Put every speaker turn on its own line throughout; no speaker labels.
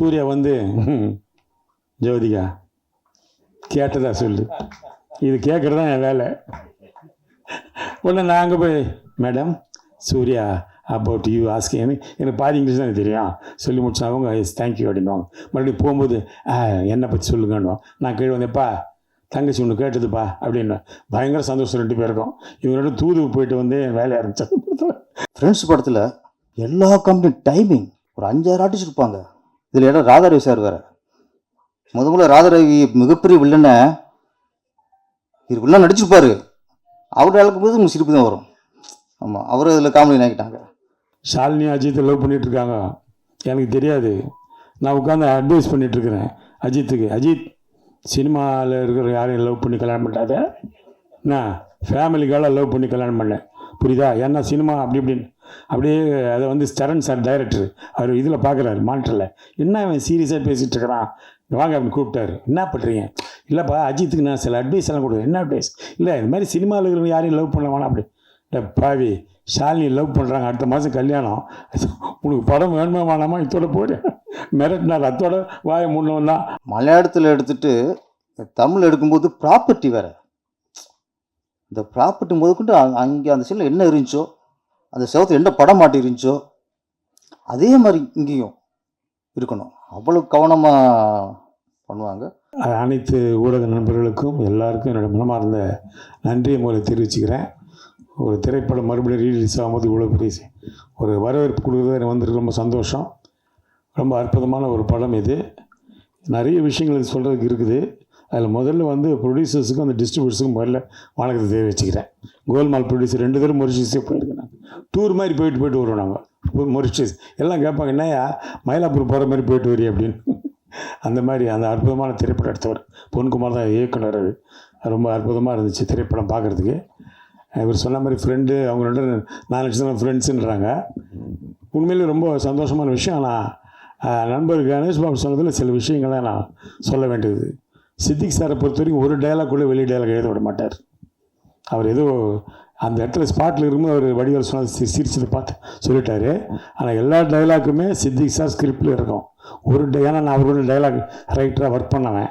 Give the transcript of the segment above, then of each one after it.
சூர்யா வந்து ஜோதிகா கேட்டதா சொல்லு. இது கேட்குறது தான் என் வேலை. உடனே நான் அங்கே போய் madam Surya about you asking எனக்கு பாதி இங்கிலீஷ் தான் தெரியும். சொல்லி முடிச்சா அவங்க எஸ் தேங்க்யூ அப்படின்வாங்க மறுபடியும் போகும்போது என்னை பற்றி சொல்லுங்கன்னு நான் கீழே வந்தேப்பா தங்கச்சி ஒன்று கேட்டதுப்பா அப்படின்னு. பயங்கர சந்தோஷம் ரெண்டு பேருக்கும் இவங்களோட தூது போயிட்டு வந்து என் வேலையை ஆரம்பிச்சேன்
ஃப்ரெண்ட்ஸ் படத்தில் எல்லா கம்பெனி டைமிங் ஒரு அஞ்சாறு ஆர்டிஸ்ட் இருப்பாங்க. இதில் இடம் ராதாரவி சார் வேறு. முத முதல்ல ராதாரவி மிகப்பெரிய வில்லனை இவர் வில்லன் நடிச்சிருப்பார். அவர் அளவுக்கு போது உங்களுக்கு சிரிப்பு தான் வரும். ஆமாம் அவர் இதில் காமெடி நினைக்கிட்டாங்க
ஷாலினி அஜித்தை லவ் பண்ணிகிட்ருக்காங்க இருக்காங்க. எனக்கு தெரியாது. நான் உட்காந்து அட்வைஸ் பண்ணிகிட்ருக்கிறேன் அஜித்துக்கு. அஜித் சினிமாவில் இருக்கிற யாரையும் லவ் பண்ணி கல்யாணம் பண்ணாத நான் ஃபேமிலிக்காக லவ் பண்ணி கல்யாணம் பண்ணேன் புரியுதா? ஏன்னா சினிமா அப்படி இப்படின்னு அப்படியே அதை வந்து சரண் சார் டைரக்டர் அவர் இதில் பார்க்குறாரு மானிட்டரில் என்ன அவன் சீரியஸாக பேசிகிட்டு இருக்கிறான்? வாங்க அப்படின்னு கூப்பிட்டாரு. என்ன பண்ணுறீங்க இல்லைப்பா அஜித்துக்கு நான் சில அட்வைஸ் எல்லாம் கொடுக்குறேன். என்ன அட்வைஸ் இல்லை இது மாதிரி சினிமாவில் இருக்கிறவங்க யாரையும் லவ் பண்ண வேணாம் அப்படி. இல்லை பாவி ஷாலினி லவ் பண்ணுறாங்க அடுத்த மாதம் கல்யாணம். உனக்கு படம் வேணுமா வேணாமா? இதோட போடு. மிரட்டினார். அத்தோட வாயை முன்னவன் தான்.
மலையாளத்தில் எடுத்துகிட்டு தமிழ் எடுக்கும்போது ப்ராப்பர்ட்டி வேறு. இந்த ப்ராப்பர்ட்டி முதற்கொண்டு அங்கே அந்த சைடில் என்ன இருந்துச்சோ அந்த செவத்தில் என்ன படம் மாட்டி இருந்துச்சோ அதே மாதிரி இங்கேயும் இருக்கணும். அவ்வளோ கவனமாக பண்ணுவாங்க.
அனைத்து ஊடக நண்பர்களுக்கும் எல்லாருக்கும் என்னுடைய மனமார்ந்த நன்றியை முதல்ல தெரிவிச்சுக்கிறேன். ஒரு திரைப்படம் மறுபடியும் ரீலீஸ் ஆகும்போது இவ்வளோ பெரிய ஒரு வரவேற்பு கொடுக்குறது எனக்கு வந்துருக்கு ரொம்ப சந்தோஷம். ரொம்ப அற்புதமான ஒரு படம் இது. நிறைய விஷயங்கள் இது சொல்கிறதுக்கு இருக்குது. அதில் முதல்ல வந்து ப்ரொடியூசர்ஸுக்கும் அந்த டிஸ்ட்ரிபியூட்டர்ஸுக்கும் முதல்ல வணக்கத்தை தெரிவிச்சுக்கிறேன். கோல்மால் ப்ரொடியூசர் ரெண்டு பேரும் மொரிஷியஸே போயிருக்கேன் நான் டூர் மாதிரி போயிட்டு போயிட்டு வருவோம் நாங்கள் மொரிஷியஸ் எல்லாம் கேட்பாங்க என்னையா மயிலாப்பூர் போகிற மாதிரி போயிட்டு வரி அப்படின்னு. அந்த மாதிரி அந்த அற்புதமான திரைப்படம் எடுத்தவர். பொன்குமார் தான் இயக்குனர் அது ரொம்ப அற்புதமாக இருந்துச்சு திரைப்படம் பார்க்குறதுக்கு. இவர் சொன்ன மாதிரி ஃப்ரெண்டு அவங்க ரெண்டு நாலு லட்சம் ஃப்ரெண்ட்ஸுன்றாங்க உண்மையிலே ரொம்ப சந்தோஷமான விஷயம். ஆனால் நண்பர் கணேஷ் பாபு சொன்னதில் சில விஷயங்களை நான் சொல்ல வேண்டியது. சித்திக் சாரை பொறுத்த வரைக்கும் ஒரு டயலாக் கூட வெளியே டயலாக் எழுத விட மாட்டார். அவர் ஏதோ அந்த இடத்துல ஸ்பாட்டில் இருக்கும்போது அவர் வடிவேல் சொன்னது சி- சிரிச்சதை பார்த்து சொல்லிட்டாரு. ஆனால் எல்லா டைலாக்குமே சித்திக் சார் ஸ்கிரிப்டில் இருக்கும். ஒரு டை ஏன்னா நான் அவரோட டைலாக் ரைட்டராக ஒர்க் பண்ணவன்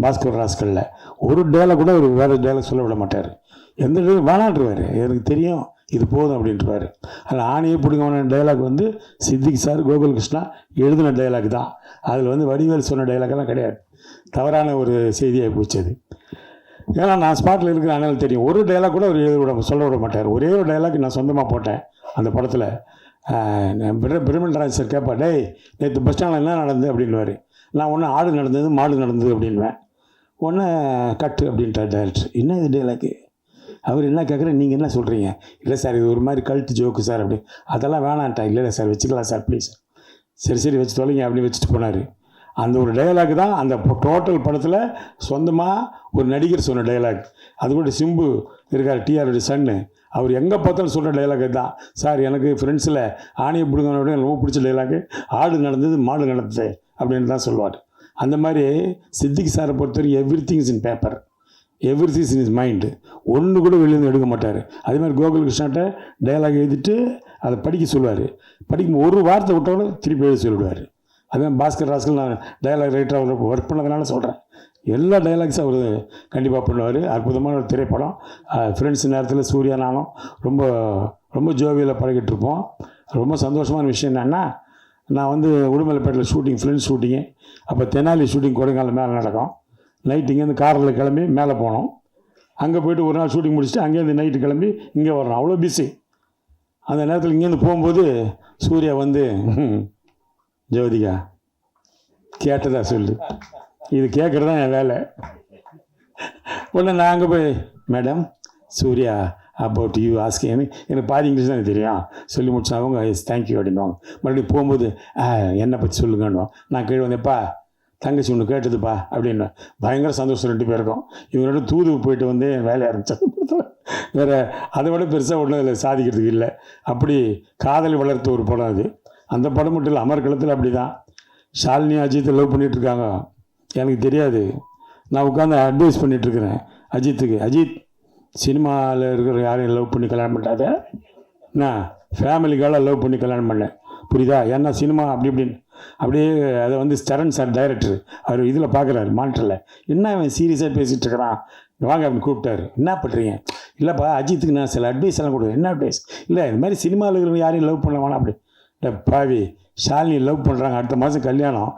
பாஸ்கர் ராஸ்கலில். ஒரு டைலாக் கூட அவர் வேறு டைலாக் சொல்ல விட மாட்டார். எந்த டைலாக் வேணான்றவார். எனக்கு தெரியும் இது போதும் அப்படின்றவாரு. அதில் ஆணையே பிடிக்கமான டைலாக் வந்து சித்திக் சார் கோகுல் கிருஷ்ணா எழுதின டைலாக் தான். அதில் வந்து வடிவேல் சொன்ன டைலாக்லாம் கிடையாது. தவறான ஒரு செய்தியாக போச்சு அது ஏன்னா நான் ஸ்பாட்டில் இருக்கிற அதனால தெரியும். ஒரு டைலாக் கூட அவர் எழுத விட சொல்ல விட மாட்டார். ஒரே ஒரு டைலாக் நான் சொந்தமாக போட்டேன் அந்த படத்தில். பிரமிழ்ராஜ் சார் கேட்பா டேய் நேற்று பஸ் ஸ்டாண்டில் என்ன நடந்தது? அப்படின்வார் நான் ஒன்று ஆடு நடந்தது மாடு நடந்தது அப்படின்வேன் ஒன்று கட்டு அப்படின்ட்டார் டேரக்டர் என்ன இது டைலாக்கு அவர் என்ன கேட்குற நீங்கள் என்ன சொல்கிறீங்க இல்லை சார் இது ஒரு மாதிரி கழுத்து ஜோக்கு சார் அப்படி. அதெல்லாம் வேணான்ட்டா இல்லை இல்லை சார் வச்சுக்கலாம் சார் ப்ளீஸ் சரி சரி வச்சு தொலைங்க அப்படி வச்சுட்டு போனார். அந்த ஒரு டயலாக் தான் அந்த டோட்டல் படத்தில் சொந்தமாக ஒரு நடிகர் சொன்ன டயலாக் அது கூட சிம்பு இருக்கார் டிஆருடைய சன்னு அவர் எங்கே பார்த்தாலும் சொல்கிற டைலாக் தான். சார் எனக்கு ஃப்ரெண்ட்ஸில் ஆணையை பிடுங்கனோட எனக்கு ரொம்ப பிடிச்ச டைலாக்கு ஆடு நடந்தது மாடு நடந்தது அப்படின்னு தான் சொல்லுவார். அந்த மாதிரி சித்திக் சாரை பொறுத்தவரைக்கும் every things in paper every things in is mind ஒன்று கூட வெளியிருந்து எடுக்க மாட்டார். அதே மாதிரி கோகுல் கிருஷ்ணாட்ட டயலாக் எழுதிட்டு அதை படிக்க சொல்லுவார். படிக்கும் ஒரு வார்த்தை விட்டோட திருப்பி எழுதி சொல்லிவிடுவார் அதுதான் பாஸ்கர் ராஸ்கல் நான் டயலாக் ரைட்டராக ஒர்க் பண்ணதுனால சொல்கிறேன் எல்லா டைலாக்ஸும் அவர் கண்டிப்பாக பண்ணுவார். அற்புதமான ஒரு திரைப்படம். ஃப்ரெண்ட்ஸ் நேரத்தில் சூர்யா நானும் ரொம்ப ரொம்ப ஜோவியில் பழகிட்டு இருப்போம் ரொம்ப சந்தோஷமான விஷயம் என்னென்னா நான் வந்து உடுமலைப்பேட்டில் ஷூட்டிங் ஃப்ரெண்ட்ஸ் ஷூட்டிங்கு அப்போ தெனாலி ஷூட்டிங் கொடைக்கானல் மேலே நடக்கும். நைட் இங்கேருந்து காரில் கிளம்பி மேலே போனோம். அங்கே போயிட்டு ஒரு நாள் ஷூட்டிங் முடிச்சுட்டு அங்கேருந்து நைட்டு கிளம்பி இங்கே வரணும் அவ்வளோ பிஸி அந்த நேரத்தில் இங்கேருந்து போகும்போது சூர்யா வந்து ஜோதிகா கேட்டதா சொல்லு. இது கேட்குறது தான் என் வேலை. உடனே நாங்கள் போய் மேடம் சூர்யா அபவுட் யூ ஆஸ்கேன்னு எனக்கு பாதி இங்கிலீஷ் தான் எனக்கு தெரியும். சொல்லி முடிச்சா அவங்க எஸ் தேங்க்யூ அப்படின்வாங்க மறுபடியும் போகும்போது "ஆ, என்னை பற்றி சொல்லுங்கன்னு நான் கீழே வந்தேப்பா தங்கச்சி ஒன்று கேட்டதுப்பா அப்படின்னு. பயங்கர சந்தோஷம் ரெண்டு பேருக்கும் இவங்களோட தூது போயிட்டு வந்து என் வேலையை ஆரம்பித்தேன் வேறு அதை விட பெருசாக ஒன்றும் அதில் சாதிக்கிறதுக்கு இல்லை. அப்படி காதலை வளர்த்த ஒரு படம் அது. அந்த படம் மட்டும் இல்லை அமர்கலத்தில் அப்படி தான் ஷாலினி அஜித்தை லவ் பண்ணிகிட்ருக்காங்க இருக்காங்க எனக்கு தெரியாது. நான் உட்காந்து அட்வைஸ் பண்ணிட்டு அஜித்துக்கு. அஜித் சினிமாவில் இருக்கிற யாரையும் லவ் பண்ணி கல்யாணம் பண்ணாத நான் ஃபேமிலிக்காக லவ் பண்ணி கல்யாணம் பண்ணேன் புரியுதா? ஏன்னா சினிமா அப்படி இப்படின்னு. அப்படியே அதை வந்து சரண் சார் டைரக்டர் அவர் இதில் பார்க்குறாரு மானிட்டரில் என்ன அவன் சீரியஸாக பேசிகிட்டு இருக்கிறான் வாங்க அப்படின்னு கூப்பிட்டாரு. என்ன பண்ணுறீங்க இல்லைப்பா அஜித்துக்கு நான் சில அட்வைஸ் எல்லாம் கொடுக்குறேன். என்ன அட்வைஸ் இல்லை இந்த மாதிரி சினிமாவில் இருக்கிறவங்க யாரையும் லவ் பண்ண வேணாம் அப்படி. பாவி ஷாலினி லவ் பண்ணுறாங்க அடுத்த மாதம் கல்யாணம்.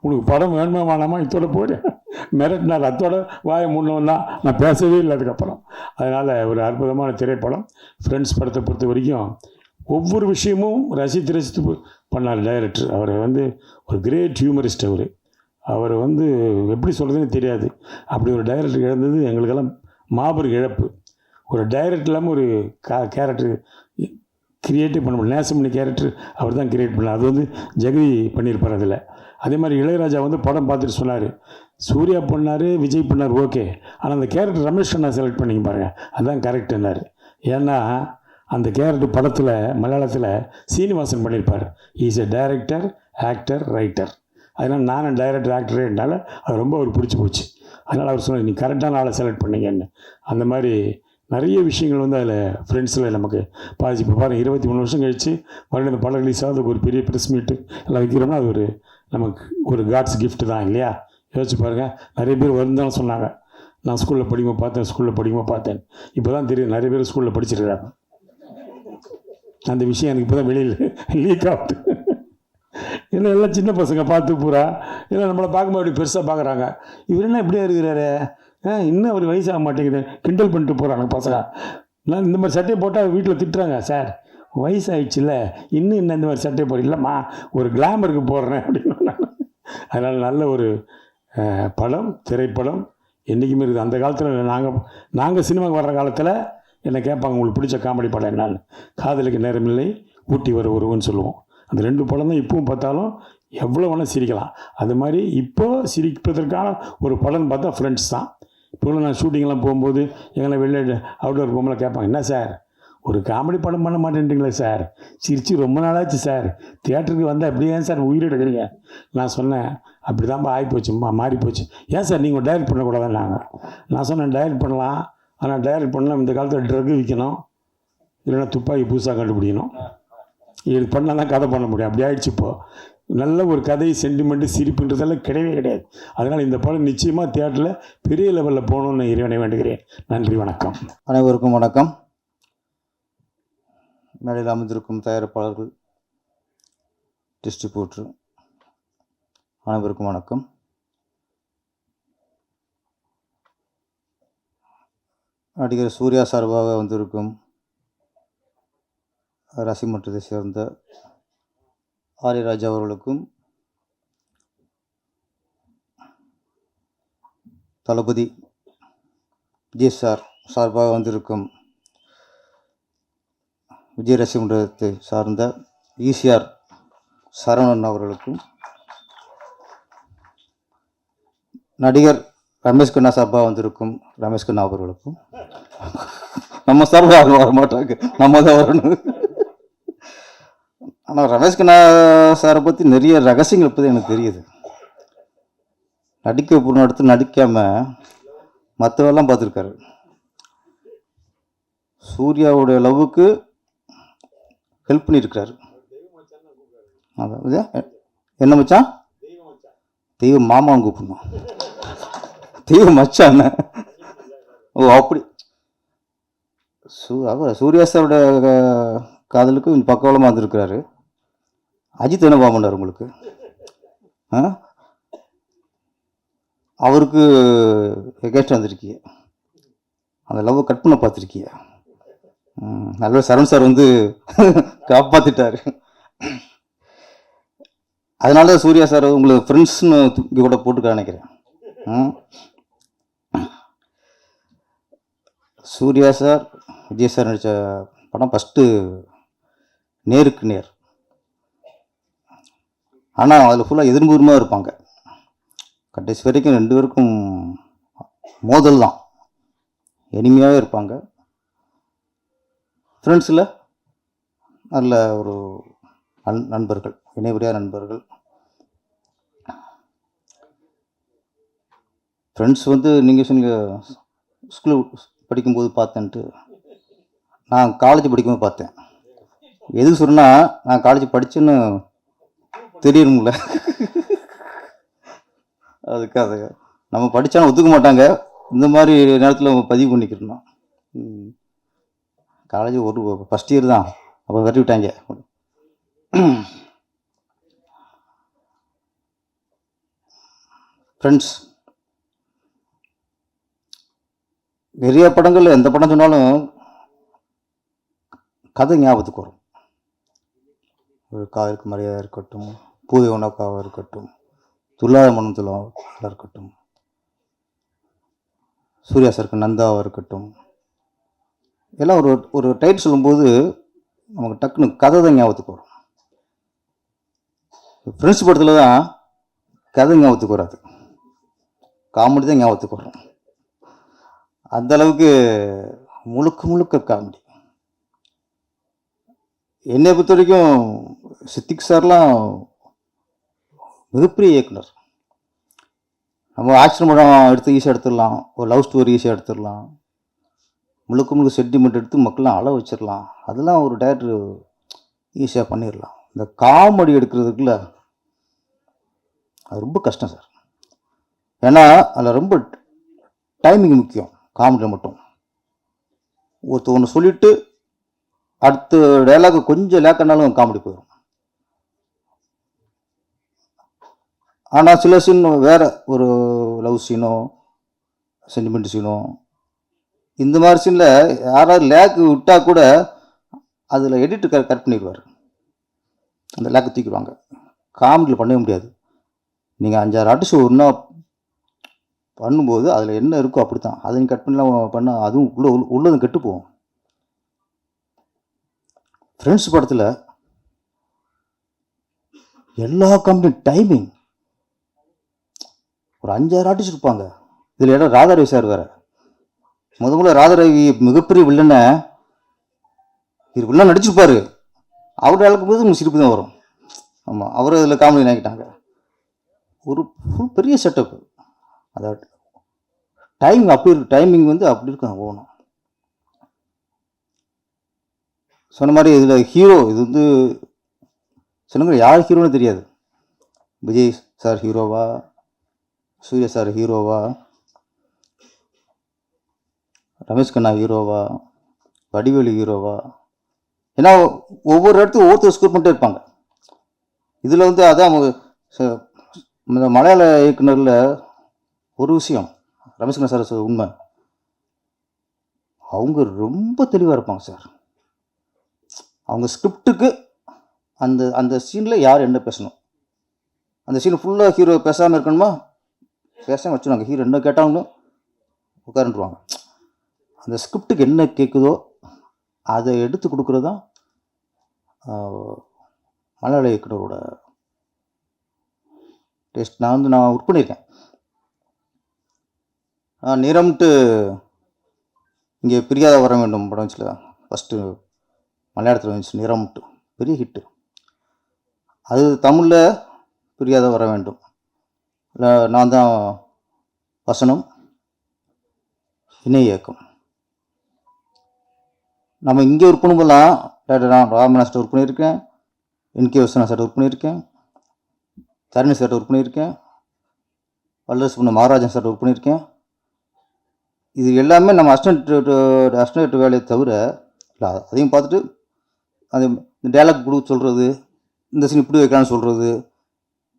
உனக்கு படம் வேணுமா வேணாமா இதோட போடு. மிரட்டினார் அத்தோட வாயை முன்னவன் தான். நான் பேசவே இல்லை அதுக்கப்புறம். அதனால் ஒரு அற்புதமான திரைப்படம். ஃப்ரெண்ட்ஸ் படத்தை பொறுத்த வரைக்கும் ஒவ்வொரு விஷயமும் ரசித்து ரசித்து பண்ணார் டைரக்டர் அவர் வந்து ஒரு கிரேட் ஹியூமரிஸ்ட் அவர். அவர் வந்து எப்படி சொல்கிறதுன்னு தெரியாது. அப்படி ஒரு டைரக்டர் இழந்தது எங்களுக்கெல்லாம் மாபெரும் இழப்பு. ஒரு டைரக்டர் இல்லாமல் ஒரு கா கேரக்டர் கிரியேட்டிவ் பண்ண முடியல. நேசமணி கேரக்டர் அவர் தான் கிரியேட் பண்ணார் அது வந்து ஜெகதி பண்ணியிருப்பார் அதில். அதே மாதிரி இளையராஜா வந்து படம் பார்த்துட்டு சொன்னார். சூர்யா பண்ணார் விஜய் பண்ணார் ஓகே. ஆனால் அந்த கேரக்டர் ரமேஷ் அண்ணா செலக்ட் பண்ணிங்க பாருங்கள் அதுதான் கரெக்டுன்னார் ஏன்னா அந்த கேரக்டர் படத்தில் மலையாளத்தில் சீனிவாசன் பண்ணியிருப்பார். Is a director actor writer அதனால் நானும் டைரக்டர் என்றால அது ரொம்ப அவர் பிடிச்சி போச்சு. அதனால் அவர் சொன்னார் நீ கரெக்டான ஆளை செலக்ட் பண்ணிங்கன்னு. அந்த மாதிரி நிறைய விஷயங்கள் வந்து அதில் ஃப்ரெண்ட்ஸில் நமக்கு பாதிச்சு இப்போ பாருங்கள் இருபத்தி மூணு வருஷம் கழித்து மறுபடியும் அந்த படம் ரிலீஸ் ஆகுது. ஒரு பெரிய ப்ரெஸ் மீட்டு எல்லாம் வைக்கிறோம்னா அது ஒரு நமக்கு ஒரு காட்ஸ் கிஃப்ட்டு தான் இல்லையா? யோசிச்சு பாருங்கள் நிறைய பேர் வருந்தாலும் சொன்னாங்க நான் ஸ்கூலில் படிக்கும்போது பார்த்தேன் ஸ்கூலில் படிக்கும்போது பார்த்தேன். இப்போ தான் தெரியும் நிறைய பேர் ஸ்கூலில் படிச்சிருக்காங்க அந்த விஷயம் எனக்கு இப்போ தான் வெளியில் லீக் ஆகுது இல்லை எல்லாம் சின்ன பசங்க பார்த்து பூரா. இல்லை நம்மளை பார்க்கும்போது அப்படி பெருசாக பார்க்குறாங்க. இவர் என்ன இப்படியே இருக்கிறாரு? இன்னும் அவர் வயசாக மாட்டேங்குது. கிண்டல் பண்ணிட்டு போகிறாங்க பசங்க. நான் இந்த மாதிரி சட்டையை போட்டால் வீட்டில் திட்டுறாங்க சார் வயசாகிடுச்சுல்ல இன்னும் என்ன இந்த மாதிரி சட்டையை போடுற இல்லைம்மா ஒரு கிளாமருக்கு போடுறேன். அப்படின்னு நான். அதனால் நல்ல ஒரு படம் திரைப்படம். என்றைக்குமே இருக்குது. அந்த காலத்தில் நாங்கள் நாங்கள் சினிமாவுக்கு வர்ற காலத்தில் என்னை கேட்பாங்க உங்களுக்கு பிடிச்ச காமெடி படம் என்னன்னு? காதலுக்கு நேரமில்லை ஊட்டி வர ஒருவன்னு சொல்லுவோம். அந்த ரெண்டு படம் தான் இப்பவும் பார்த்தாலும் எவ்வளோ வேணால் சிரிக்கலாம். அது மாதிரி இப்போ சிரிப்பதற்கான ஒரு படம்னு பார்த்தா ஃப்ரெண்ட்ஸ் தான். இப்போ நான் ஷூட்டிங்லாம் போகும்போது எங்கன்னா வெளில அவுட்டோர் போகும்போது கேட்பாங்க என்ன சார் ஒரு காமெடி படம் பண்ண மாட்டேன்றீங்களே சார் சிரிச்சு ரொம்ப நாளாச்சு சார் தியேட்டருக்கு வந்தால் அப்படியே ஏன் சார் உயிர் நான் சொன்னேன் அப்படி தான் ஆகிப்போச்சு மா மாறி போச்சு ஏன் சார் நீங்கள் டைரக்ட் நாங்கள் நான் சொன்னேன் டைரக்ட் பண்ணலாம். ஆனால் டைரக்ட் பண்ணலாம் இந்த காலத்தில் ட்ரக் விற்கணும் இல்லைன்னா துப்பாக்கி புதுசாக கண்டுபிடிக்கணும். இது பண்ணால் தான் கதை பண்ண முடியும். அப்படி ஆகிடுச்சு இப்போது நல்ல ஒரு கதை சென்டிமெண்ட்டு சிரிப்புன்றதெல்லாம் கிடையவே கிடையாது. அதனால் இந்த படம் நிச்சயமாக தியேட்டரில் பெரிய லெவலில் போகணும்னு இறைவனை வேண்டுகிறேன். நன்றி வணக்கம்.
அனைவருக்கும் வணக்கம். மேடையில் அமைந்திருக்கும் தயாரிப்பாளர்கள் டிஸ்ட்ரிபியூட்டர் அனைவருக்கும் வணக்கம். நடிகர் சூர்யா சார்பாக வந்திருக்கும் ரசிமன்றத்தை சேர்ந்த ஆரியராஜ் அவர்களுக்கும் தளபதி ஜி சார் சார்பாக வந்திருக்கும் விஜய் ரசிகமன்றத்தை சார்ந்த ஈசிஆர் சரவணன் அவர்களுக்கும் நடிகர் ரமேஷ் கண்ணா சார்பாக வந்திருக்கும் ரமேஷ் கண்ணா அவர்களுக்கும். நம்ம சார்பாக வர மாட்டாங்க. நம்ம தான் வரணும். ஆனால் ரமேஷ் கண்ணா சாரை பற்றி நிறைய ரகசியங்கள் இப்போ எனக்கு தெரியுது. நடிக்க பொண்ணு அடுத்து நடிக்காமல் மற்றவெல்லாம் பார்த்துருக்காரு. சூர்யாவுடைய லவ்வுக்கு ஹெல்ப் பண்ணியிருக்கிறாரு. அதான் என்ன மச்சான்? தெய்வ மாமாவும் கூப்பிடணும். தெய்வ மச்சான். ஓ அப்படி. சூ அவர் சூர்யா சாரோட காதலுக்கு கொஞ்சம் பக்கவலமாக வந்திருக்கிறாரு அஜித் என்ன பண்ணார் உங்களுக்கு? ஆ? அவருக்கு எகேஸ்ட் வந்திருக்கீங்க அந்த லவ் கட் பண்ண பார்த்துருக்கிய. நல்ல சரண் சார் வந்து காப்பாற்றிட்டார் அதனால தான் சூர்யா சார் உங்களுக்கு ஃப்ரெண்ட்ஸ்னு இங்கே கூட போட்டுக்க நினைக்கிறேன். ம். சூர்யா சார் விஜய் சார் நடித்த படம் ஃபஸ்ட்டு நேருக்கு நேர். ஆனால் அதில் ஃபுல்லாக எதிர்முகமாக இருப்பாங்க. கடைசி வரைக்கும் ரெண்டு பேருக்கும் மோதல் தான். எளிமையாகவே இருப்பாங்க. ஃப்ரெண்ட்ஸில் நல்ல ஒரு நண் நண்பர்கள் இணைபுரியா நண்பர்கள். ஃப்ரெண்ட்ஸ் வந்து நீங்கள் சொன்னீங்க ஸ்கூல் படிக்கும்போது பார்த்தேன்ட்டு. நான் காலேஜ் படிக்கும்போது பார்த்தேன். எதுக்கு சொன்னால் நான் காலேஜ் படித்தேன்னு தெரியணும்ல அதுக்காக. நம்ம படித்தாலும் ஒத்துக்க மாட்டாங்க. இந்த மாதிரி நேரத்தில் பதிவு பண்ணிக்கிறோம் காலேஜ் ஒரு ஃபஸ்ட் இயர் தான். அப்போ விரட்டி விட்டாங்க. ஃப்ரெண்ட்ஸ் நிறைய படங்கள் எந்த படம் சொன்னாலும் கதை ஞாபகத்துக்கு வரும். ஒரு காதலுக்கு மரியாதை இருக்கட்டும் பூதை உணவாக இருக்கட்டும் துல்லாத மனத்தில் இருக்கட்டும் சூர்யா சருக்கு நந்தாவாக இருக்கட்டும். எல்லாம் ஒரு ஒரு டைட் சொல்லும்போது நமக்கு டக்குன்னு கதை தான் ஞாபகத்துக்கு வரும். ஃப்ரெண்ட்ஸ் படத்தில் தான் கதை ஞாபகத்துக்கு வராது. காமெடி தான் ஞாபகத்துக்கு வரும். அந்த அளவுக்கு முழுக்க முழுக்க காமெடி என்னை பொறுத்த வரைக்கும் சித்திக் சார்லாம் மிகப்பெரிய இயக்குனர். நம்ம ஆக்ஷன் படம் எடுத்து ஈஸியாக எடுத்துடலாம். ஒரு லவ் ஸ்டோரி ஈஸியாக எடுத்துடலாம். முழுக்க முழுக்க சென்டிமெண்ட் எடுத்து மக்கள்லாம் அள வச்சிடலாம். அதெல்லாம் ஒரு டேரக்டர் ஈஸியாக பண்ணிடலாம். இந்த காமெடி எடுக்கிறதுக்குள்ள அது ரொம்ப கஷ்டம் சார். ஏன்னா அதில் ரொம்ப டைமிங் முக்கியம். காமெடியில் மட்டும். ஒருத்த ஒன்று சொல்லிவிட்டு அடுத்த டைலாக் கொஞ்சம் லேக்கனாலும் காமெடி போயிடும் ஆனால் சில சீன் வேறு ஒரு லவ் சீனோ சென்டிமெண்ட் சீனோ இந்த மாதிரி சீனில் யாராவது லேக்கு விட்டால் கூட அதில் எடிட்டு கட் கட் பண்ணிடுவார். அந்த லேக்கு தூக்கிடுவாங்க. காமெடியில் பண்ணவே முடியாது. நீங்கள் அஞ்சாறு ஆர்டிஸ்ட் ஒன்றா பண்ணும்போது அதில் என்ன இருக்கோ அப்படி தான் அதை நீங்கள் கட் பண்ணலாம் பண்ணால் அதுவும் உள்ள உள்ள- உள்ளதும் கெட்டு போகும். ஃப்ரெண்ட்ஸ் படத்தில் எல்லா கம்பெனி டைமிங் ஒரு அஞ்சாறு ஆர்டிஸ்ட் இருப்பாங்க. இதில் இடம் ராதாரவி சார் வேற. முத முதல்ல ராதாரவி மிகப்பெரிய வில்லனை இவர் வில்லன் நடிச்சிருப்பார். அவர் இழக்கும்போது உங்களுக்கு சிரிப்பு தான் வரும். ஆமாம் அவர் அதில் காமெடி நினைக்கிட்டாங்க ஒரு ஃபுல் பெரிய செட்டப் அதாவது டைமிங் அப்படி இருக்கு. டைமிங் வந்து அப்படி இருக்கும் போகணும். சொன்ன மாதிரி இதில் ஹீரோ இது வந்து சொன்னங்க யார் ஹீரோன்னு தெரியாது. விஜய் சார் ஹீரோவா சூர்யா சார் ஹீரோவா? ரமேஷ் கண்ணா ஹீரோவா? வடிவேலு ஹீரோவா? ஏன்னா ஒவ்வொரு இடத்துக்கும் ஒவ்வொருத்தர் ஸ்கோர் பண்ணிட்டே இருப்பாங்க. இதில் வந்து அதான் அவங்க இந்த மலையாள இயக்குனரில் ஒரு விஷயம் ரமேஷ் கண்ணா சார் உண்மை. அவங்க ரொம்ப தெளிவாக இருப்பாங்க சார். அவங்க ஸ்கிரிப்டுக்கு அந்த அந்த சீனில் யார் என்ன பேசணும்? அந்த சீன் ஃபுல்லாக ஹீரோ பேசாமல் இருக்கணுமா? பேசாமல் வச்சுருவாங்க ஹீரோ என்ன கேட்டாலும் உட்காந்துருவாங்க அந்த ஸ்கிரிப்டுக்கு என்ன கேட்குதோ அதை எடுத்து கொடுக்குறது தான் மலையாள இயக்குனரோட டேஸ்ட் நான் வந்து நான் ஒர்க் பண்ணியிருக்கேன். ஆஹ், நிறம்ட்டு இங்கே பிரியாத வர வேண்டும் படம் வச்சுல. ஃபஸ்ட்டு மலையாளத்தில் வந்துச்சு நிறம்ட்டு பெரிய ஹிட்டு அது தமிழில் பிரியாத வர வேண்டும். நான் தான் வசனம் இணை இயக்கம். நம்ம இங்கே ஒர்க் பண்ணும்போதெல்லாம் டாக்டர் நான் ராமநாஸ்டர் ஒர்க் பண்ணியிருக்கேன் என்கே வசனா சார் ஒர்க் பண்ணியிருக்கேன் தரணி சார் ஒர்க் பண்ணியிருக்கேன் வல்லரசு பண்ண மகாராஜன் சார் ஒர்க் பண்ணியிருக்கேன் இது எல்லாமே நம்ம அஸ்டன்ட் அஸ்டன்ட் வேலையை தவிர இல்லை அதையும் பார்த்துட்டு அது இந்த டைலாக் கொடுக்க சொல்கிறது இந்த சீன் இப்படி வைக்கலான்னு சொல்கிறது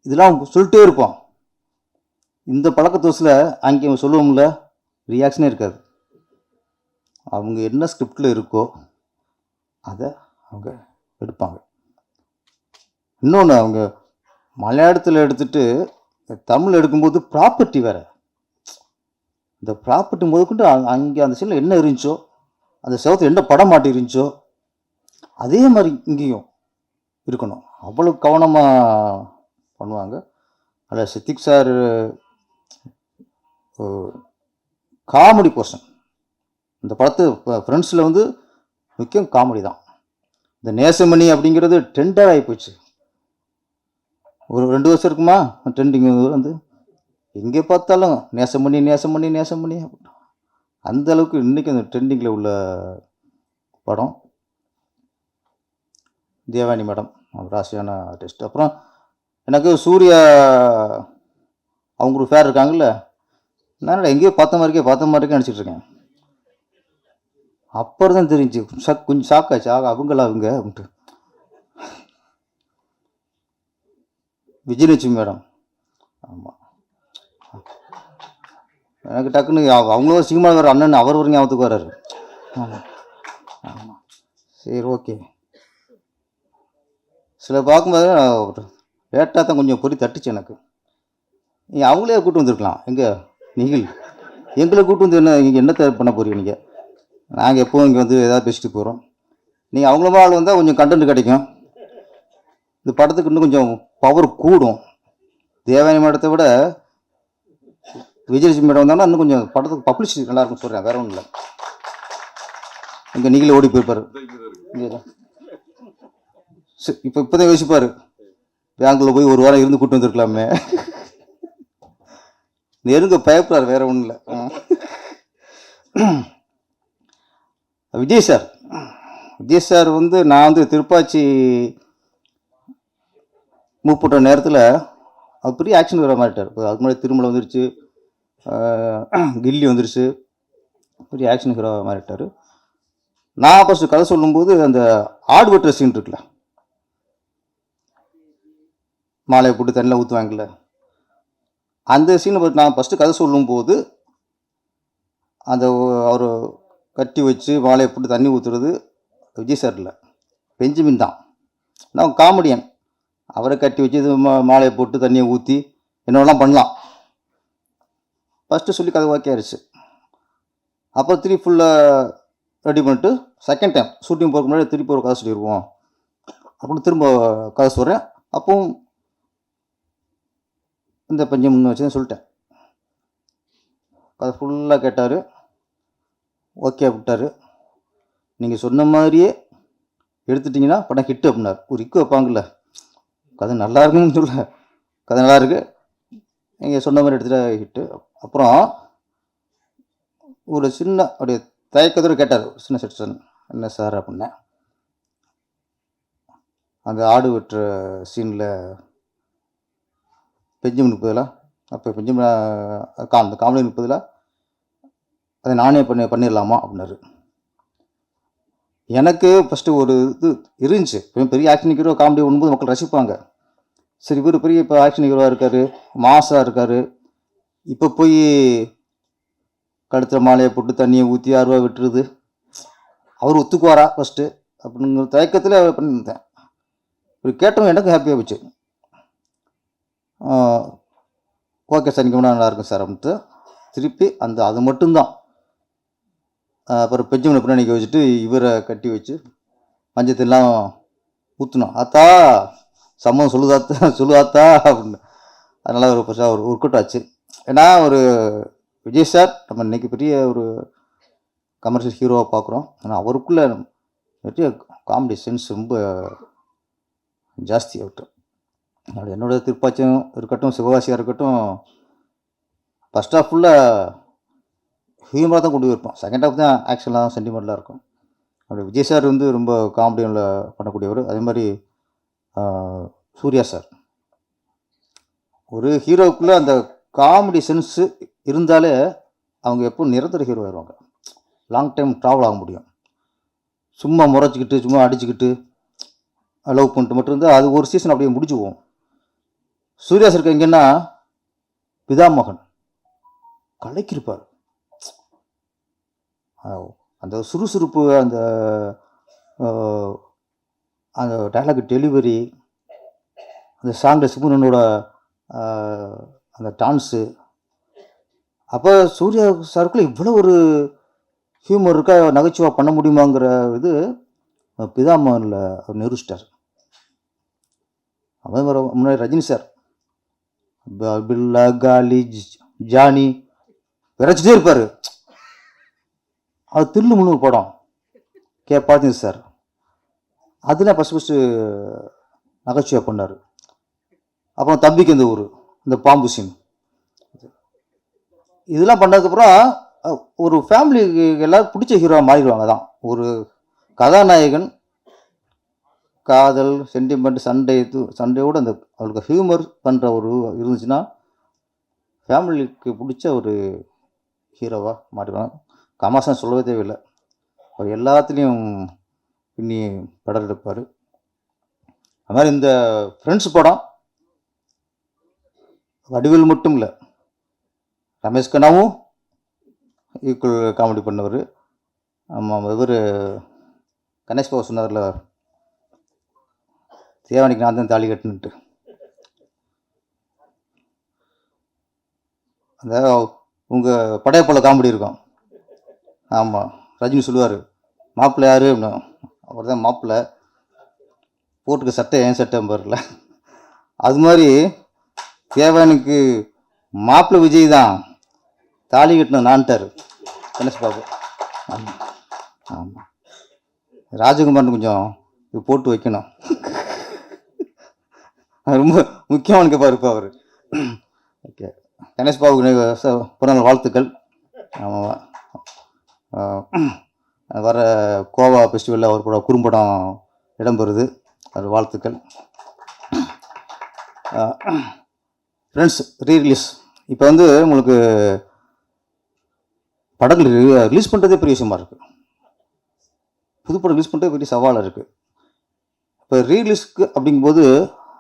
இதெல்லாம் சொல்லிட்டே இருப்போம். இந்த பழக்கத்தோசில் அங்கே சொல்லுவோம்ல ரியாக்ஷனே இருக்காது. அவங்க என்ன ஸ்கிரிப்டில் இருக்கோ அதை அவங்க எடுப்பாங்க. இன்னொன்று அவங்க மலையாளத்தில் எடுத்துட்டு தமிழ் எடுக்கும்போது ப்ராப்பர்ட்டி வேறு. இந்த ப்ராப்பர்ட்டி முதற்கொண்டு அங்கே அந்த சீனில் என்ன இருந்துச்சோ அந்த செவத்தில் என்ன படம் மாட்டி இருந்துச்சோ அதே மாதிரி இங்கேயும் இருக்கணும். அவ்வளோ கவனமாக பண்ணுவாங்க. அதில் சித்திக் சார் காமெடி போர்ஷன் இந்த படத்து ஃப்ரெண்ட்ஸில் வந்து முக்கியம் காமெடி தான். இந்த நேசமணி அப்படிங்கிறது ட்ரெண்டாக ஆகி போச்சு. ஒரு ரெண்டு வருஷம் இருக்குமா? ட்ரெண்டிங் வந்து எங்கே பார்த்தாலும் நேசமணி நேசமணி நேசமணி அந்த அளவுக்கு இன்றைக்கி அந்த ட்ரெண்டிங்கில் உள்ள படம். தேவானி மேடம் ராசியான ஆர்டிஸ்ட் அப்புறம் எனக்கு சூர்யா அவங்க ஒரு ஃபேர் இருக்காங்கல்ல நான் எங்கேயோ பார்த்த மாதிரிக்கே பார்த்த மாதிரி நினச்சிட்டு இருக்கேன். அப்புறம் தான் தெரிஞ்சு ஷாக் கொஞ்சம் ஷாக் ஆச்சு. ஆக அவங்களா அவங்க? அப்படின்ட்டு. விஜயலட்சுமி மேடம். ஆமாம் எனக்கு டக்குன்னு அவங்களும் சினிமா வேறு அண்ணன் அவர் ஒரு ஞாபகத்துக்கு வர்றாரு. ஆமாம் ஆமாம் சரி ஓகே. சில பார்க்கும்போது லேட்டாக தான் கொஞ்சம் பொறி தட்டுச்சு எனக்கு. நீ அவங்களே கூப்பிட்டு வந்திருக்கலாம். எங்கே? நீங்கள் எங்களை கூட்டு வந்து என்ன இங்கே என்னத்தை பண்ண போகிறீங்க நீங்கள் நாங்கள் எப்போவும் இங்கே வந்து எதாவது பேசிட்டு போகிறோம் நீங்கள் அவங்கள ஆள் வந்தால் கொஞ்சம் கண்டென்ட் கிடைக்கும். இந்த படத்துக்கு இன்னும் கொஞ்சம் பவர் கூடும். தேவானி மேடத்தை விட விஜயலட்சுமி மேடம் வந்தாங்கன்னா இன்னும் கொஞ்சம் படத்துக்கு பப்ளிசிட்டி நல்லா சொல்கிறேன் வேற ஒன்றும் இல்லை. இங்கே நீங்களே ஓடி போயிருப்பாரு. சரி, இப்போ இப்போ தான் யோசிப்பார் பேங்க்கில் போய் ஒரு வாரம் இருந்து கூட்டு வந்திருக்கலாமே. நெருங்க பயப்படுறாரு வேற ஒன்றும் இல்லை விஜய் சார். விஜய் சார் வந்து நான் வந்து திருப்பாச்சி மூப்புட்ட நேரத்தில் அவர் பெரிய ஆக்ஷன் வர மாட்டார் அதுக்கு முன்னாடி திருமலை வந்துருச்சு. கில்லி வந்துருச்சு. பெரிய ஆக்ஷன் ஹீரோ மாறிட்டார் நான் ஃபஸ்ட்டு கதை சொல்லும்போது அந்த ஆடு வெட்டுற சீன் இருக்குல்ல. மாலையை போட்டு தண்ணியில் ஊற்றுவாங்கல்ல அந்த சீனை பற்றி நான் ஃபஸ்ட்டு கதை சொல்லும்போது அந்த அவர் கட்டி வச்சு மாலையை போட்டு தண்ணி ஊற்றுறது விஜய் சார் இல்லை. பெஞ்சமின் தான். நான் காமெடியன் அவரை கட்டி வச்சு இது மா மாலையை போட்டு தண்ணியை ஊற்றி என்னெல்லாம் பண்ணலாம். ஃபஸ்ட்டு சொல்லி கதை ஓகே ஆயிடுச்சு அப்புறம் திருப்பி ஃபுல்லாக ரெடி பண்ணிட்டு செகண்ட் டைம் ஷூட்டிங் போகிறதுக்கு முன்னாடி திருப்பி ஒரு கதை சொல்லிடுவோம் அப்படின்னு திரும்ப கதை சொல்கிறேன் அப்பவும் இந்த பஞ்சம் வச்சு தான் சொல்லிட்டேன். அதை ஃபுல்லாக கேட்டார். ஓகே விட்டார் நீங்கள் சொன்ன மாதிரியே எடுத்துட்டிங்கன்னா படம் ஹிட் அப்படின்னார். ஒரு இக்கு வைப்பாங்கல்ல. கதை நல்லா இருக்குன்னு சொல்ல. கதை நல்லா இருக்கு. நீங்கள் சொன்ன மாதிரி எடுத்துகிட்ட ஹிட்டு அப்புறம் ஒரு சின்ன அப்படியே தயக்கத்தோடு கேட்டார். சின்ன செக்ஷன் என்ன சார் அப்படின்னேன். அந்த ஆடு வெட்டுற சீனில் பெஞ்சமினுக்கு பதிலாக அப்போ பெஞ்சமின் கா அந்த காமெடினுக்கு பதிலாக அதை நானே பண்ணி பண்ணிடலாமா அப்படின்னாரு. எனக்கு ஃபஸ்ட்டு ஒரு இது இருந்துச்சு. பெரிய- பெரிய ஆக்ஷன் ஹீரோ காமெடி ஒன்பது மக்கள் ரசிப்பாங்க. சரி இவர் பெரிய இப்போ ஆக்ஷன் ஹீரோவாக இருக்கார் மாசாக இருக்கார். இப்போ போய் கழுத்தில் மாலையை போட்டு தண்ணியை ஊற்றி ஆறுவா விட்டுருது அவர் ஒத்துக்குவாரா ஃபஸ்ட்டு அப்படிங்கிற தயக்கத்தில் பண்ணியிருந்தேன். இப்படி கேட்டவங்க எனக்கும் ஹாப்பியாக போச்சு. ஓகே சார் நீங்கள் நல்லா இருக்கும் சார் அப்படின்ட்டு. திருப்பி அந்த அது மட்டும்தான். அப்புறம் பெஞ்சமனை பின்னாடி வச்சுட்டு இவரை கட்டி வச்சு மஞ்சத்தெல்லாம் ஊற்றணும் ஆத்தா சம்மம் சொல்லுதாத்தா சொல்லுதாத்தா அப்படின்னு. அதனால் ஒரு பெருசாக ஒரு ஒர்க் ஆச்சு. ஏன்னா ஒரு விஜய் சார் நம்ம இன்னைக்கு பெரிய ஒரு கமர்ஷியல் ஹீரோவாக பார்க்குறோம் ஆனால் அவருக்குள்ளே பெரிய காமெடி சென்ஸ் ரொம்ப ஜாஸ்தி அவர்கிட்ட என்னோடய என்னோட திருப்பாச்சியம் இருக்கட்டும் சிவகாசியாக இருக்கட்டும் ஃபஸ்ட் ஹாஃப் ஃபுல்லாக ஹியூமராக தான் கொண்டு போயிருப்போம் செகண்ட் ஹாஃப் தான் ஆக்ஷன்லாம் சென்டிமெண்ட்லாம் இருக்கும். அப்படி விஜய் சார் வந்து ரொம்ப காமெடியில் பண்ணக்கூடியவர். அதே மாதிரி சூர்யா சார் ஒரு ஹீரோவுக்குள்ளே அந்த காமெடி சென்ஸு இருந்தாலே அவங்க எப்போ நிரந்தர ஹீரோ ஆயிடுவாங்க லாங் டைம் ட்ராவல் ஆக முடியும். சும்மா முறைச்சிக்கிட்டு சும்மா அடிச்சுக்கிட்டு லவ் பண்ணிட்டு மட்டும் இருந்தால் அது ஒரு சீசன் அப்படியே முடிச்சுவோம் போகும் சூர்யா சார் எங்கன்னா பிதாமகன் கலைக்கிருப்பார் அந்த சுறுசுறுப்பு அந்த அந்த டைலாக் டெலிவரி அந்த சாங்கில் சிமுனனோட அந்த டான்ஸு அப்போ சூர்யா சாருக்குள்ள இவ்வளோ ஒரு ஹியூமர் இருக்கா நகைச்சுவாக பண்ண முடியுமாங்கிற இது பிதாமகனில் அவர் நிரூபிச்சிட்டார். அதே மாதிரி முன்னாடி ரஜினி சார். பில்லா காலி ஜானி விரைச்சிட்டே இருப்பார். அது தில்லு முழு படம். கே. பார்த்தீங்க சார். அதில் ஃபஸ்ட்டு ஃபஸ்ட்டு நகைச்சுவை பண்ணார். அப்புறம் தம்பிக்கு இந்த ஊர் இந்த பாம்பு சீன் இதெல்லாம் பண்ணதுக்கப்புறம் ஒரு ஃபேமிலிக்கு எல்லோரும் பிடிச்ச ஹீரோவாக மாறிடுவாங்க தான் ஒரு கதாநாயகன் காதல் சென்டிமெண்ட் சண்டை இது சண்டையோடு அந்த அவளுக்கு ஹியூமர் பண்ணுற ஒரு இருந்துச்சுன்னா ஃபேமிலிக்கு பிடிச்ச ஒரு ஹீரோவாக மாறிடுவாங்க. கமர்ஷன் சொல்லவே தேவையில்லை. அவர் எல்லாத்துலேயும் பின்னி படம் எடுப்பார். அது மாதிரி இந்த ஃப்ரெண்ட்ஸ் படம் வடிவில் மட்டும் இல்லை. ரமேஷ் கண்ணாவும் ஈக்குவல் காமெடி பண்ணவர். ஆமாம் இவர் கணேஷ் பாபு சொன்னார்ல தேவானிக்கு நான் தான் தாலி கட்டுன்ட்டு. அந்த உங்கள் படையப்போல காமெடி இருக்கும். ஆமாம் ரஜினி சொல்லுவார் மாப்பிள்ளை யார்? அப்படின்னு அவர் தான் மாப்பிள்ளை. போட்டுக்க சட்டை ஏன் சட்டை பாருல. அது மாதிரி தேவனுக்கு மாப்பிள்ளை விஜய் தான் தாலி கட்டணும் நான்ட்டார். கணேஷ் பாபு. ஆமாம் ஆமாம் ராஜகுமாரன் கொஞ்சம் இது போட்டு வைக்கணும். ரொம்ப முக்கியமான கேட்பார் இருப்பா அவர். ஓகே கணேஷ் பாபுக்கு பிறந்த வாழ்த்துக்கள். ஆமாம் வர கோவா ஃபெஸ்டிவலில் அவர் கூட குறும்படம் இடம்பெறுது. அது வாழ்த்துக்கள். ஃப்ரெண்ட்ஸ் ரீரிலீஸ் இப்போ வந்து உங்களுக்கு படங்கள் ரிலீஸ் பண்ணுறதே பெரிய விஷயமா இருக்குது புது படம் ரிலீஸ் பண்ணுறதே பெரிய சவாலாக இருக்குது இப்போ ரீரிலீஸ்க்கு அப்படிங்கும்போது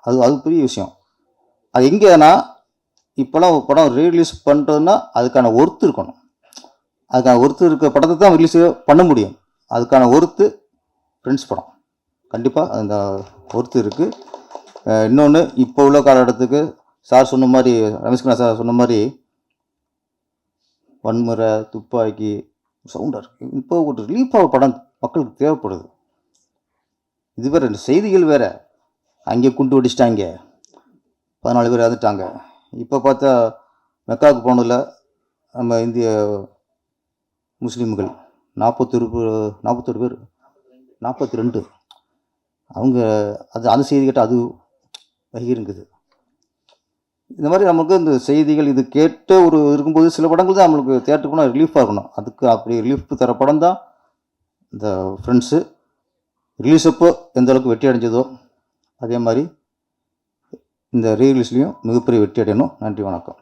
அது அது பெரிய விஷயம். அது எங்கேனா இப்போலாம் ஒரு படம் ரீரிலீஸ் பண்ணுறதுன்னா அதுக்கான ஒர்த்து இருக்கணும். அதுக்கான ஒர்த்து இருக்க படத்தை தான் ரிலீஸ் பண்ண முடியும். அதுக்கான ஒர்த்து ஃப்ரெண்ட்ஸ் படம். கண்டிப்பாக அந்த ஒர்த்து இருக்குது இன்னொன்று இப்போ உள்ள காலகட்டத்துக்கு சார் சொன்ன மாதிரி ரமேஷ்குமார் சார் சொன்ன மாதிரி வன்முறை துப்பாக்கி சவுண்டாக இருக்குது இப்போ ஒரு ரிலீஃபாக படம் மக்களுக்கு தேவைப்படுது. இது வேறு செய்திகள் வேறு. அங்கே குண்டு வெடிச்சிட்டாங்க. பதினாலு பேர் இறந்துட்டாங்க. இப்போ பார்த்தா மெக்காவுக்கு போனதில் நம்ம இந்திய முஸ்லீம்கள் நாற்பத்தொரு நாற்பத்தொரு பேர் நாற்பத்தி ரெண்டு அவங்க அது அந்த செய்தி கேட்டால் அது வகிருங்குது இந்த மாதிரி நமக்கு இந்த செய்திகள் இது கேட்டு ஒரு இருக்கும்போது சில படங்கள் தான் நம்மளுக்கு தேட்டருக்கு போனால் ரிலீஃபாக இருக்கணும். அதுக்கு அப்படி ரிலீஃப் தர படம் தான் இந்த ஃப்ரெண்ட்ஸு ரிலீஸ் அப்போ எந்த அளவுக்கு வெற்றி அடைஞ்சதோ அதே மாதிரி இந்த ரீரிலீஸ்லேயும் மிகப்பெரிய வெற்றி அடையணும். நன்றி வணக்கம்.